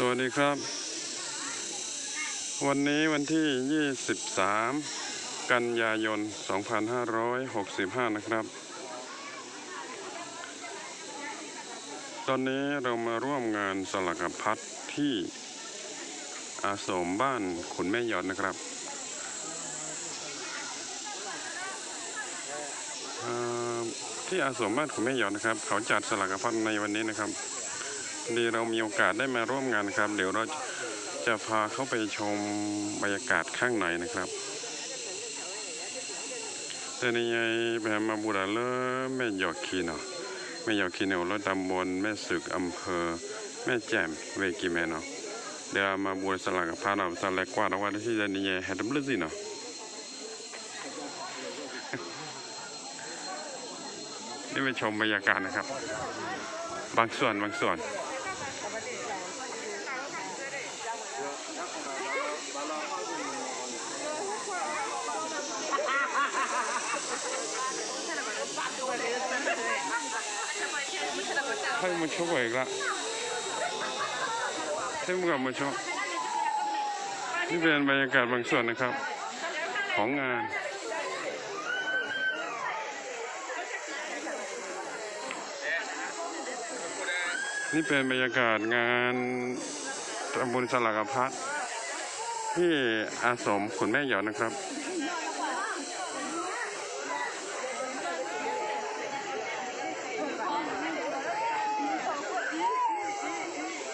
สวัสดีครับ วันนี้วันที่ 23 กันยายน 2565 นะครับ ตอนนี้เรามาร่วมงานสลักพัดที่อาสมบ้านขุนแม่ยอดนะครับที่อาสมบ้านขุนแม่ยอดนะครับ เขาจัดสลักพัดในวันนี้นะครับ ดีเรามีโอกาสได้มาร่วมงานครับ เดี๋ยวเราจะพาเข้าไปชมบรรยากาศข้างในนะครับแต่ในไงแบบมาบุระเลอแม่หยอกคีเนาะแม่หยอกคีเนาะรถตำบลแม่สึกอำเภอ แม่แจ่มเวกิแม่เนาะเดี๋ยวมาบวชสลักพาเราสลักกว่าเราว่าที่จะนี่ไงแฮดมลึสิเนาะนี่ไปชมบรรยากาศนะครับ บางส่วนบางส่วน ให้มาชกอีกละให้มกับมาชกนี่เป็นบรรยากาศบางส่วนนะครับ ของงานนี่เป็นบรรยากาศงานตำบลสลักพัดที่อาสมขุนแม่หยอดนะครับ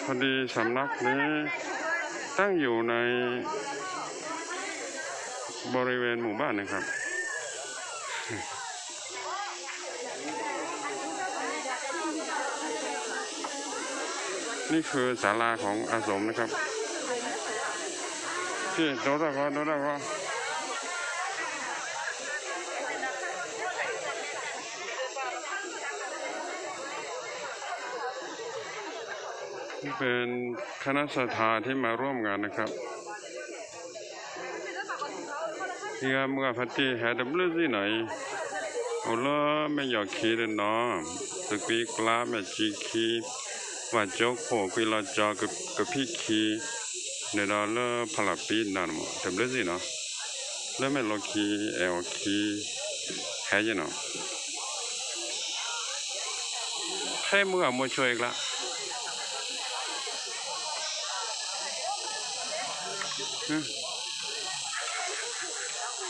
พอดีสำนักนี้ ตั้งอยู่ในบริเวณหมู่บ้านนะครับ นี่คือศาลาของอาสมนะครับพี่โดดก็โดดก็ เป็นคณะสถาที่มาร่วมงานนะครับนี่ก็เมื่อพัตติแฮดับลูที่ไหนโอ้ละไม่อยากคีเลยเนาะตึกปีกลาแม่จีคีว่าโจ๊กโขกุยลาจอกับกับพี่คีในดอลเลอร์พลับปีนานหมดแต่เรื่องสิเนาะแล้วไม่ลอคีเอลคีแค่ยังเนาะให้มือมาช่วยอีกละ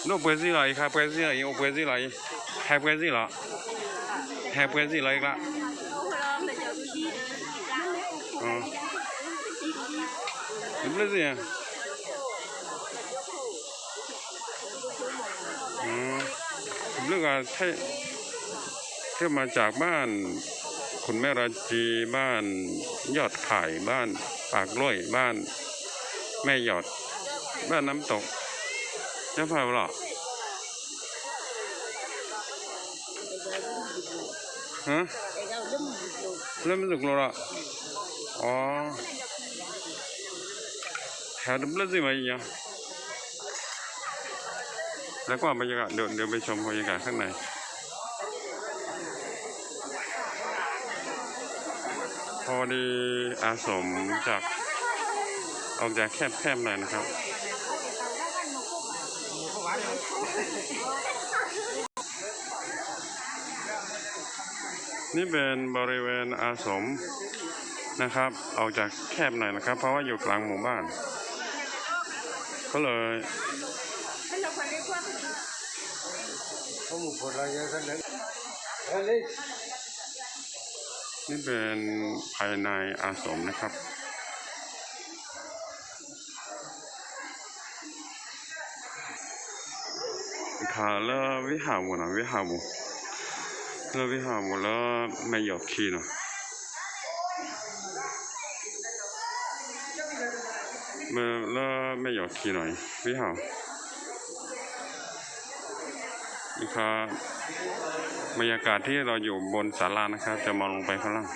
ลูกเพื่อนสิไหลค่ะเพื่อนสิไหลโอเพื่อนสิไหลแฮเพื่อนสิหรอแเพื่อนสิไหลลอ๋อเพื่อนสิอะอืเรื่องอะไรที่ยวมาจากบ้านคุณแม่ราจีบ้านยอดไข่บ้านปากล้อยบ้าน แม่หยอด บ้านน้ำตกจะพาหรอฮะเริ่มสุกแล้วเหรออ๋อแถวดับเบิลสิมาอีกอย่างแล้วก็บรรยากาศเดี๋ยวเดี๋ยวไปชมบรรยากาศข้างในพอดีอาสมจาก ออกจากแคบๆหน่อยนะครับ นี่เป็นบริเวณอาสมนะครับ ออกจากแคบหน่อยนะครับ เพราะว่าอยู่กลางหมู่บ้าน ก็เลยนี่เป็นภายในอาสมนะครับ เนาะเมื่อเลอไม่หยอกขี้หน่อยวิหารนี่ครับบรรยากาศที่เราอยู่บนศาลานะครับ จะมองลงไปข้างล่าง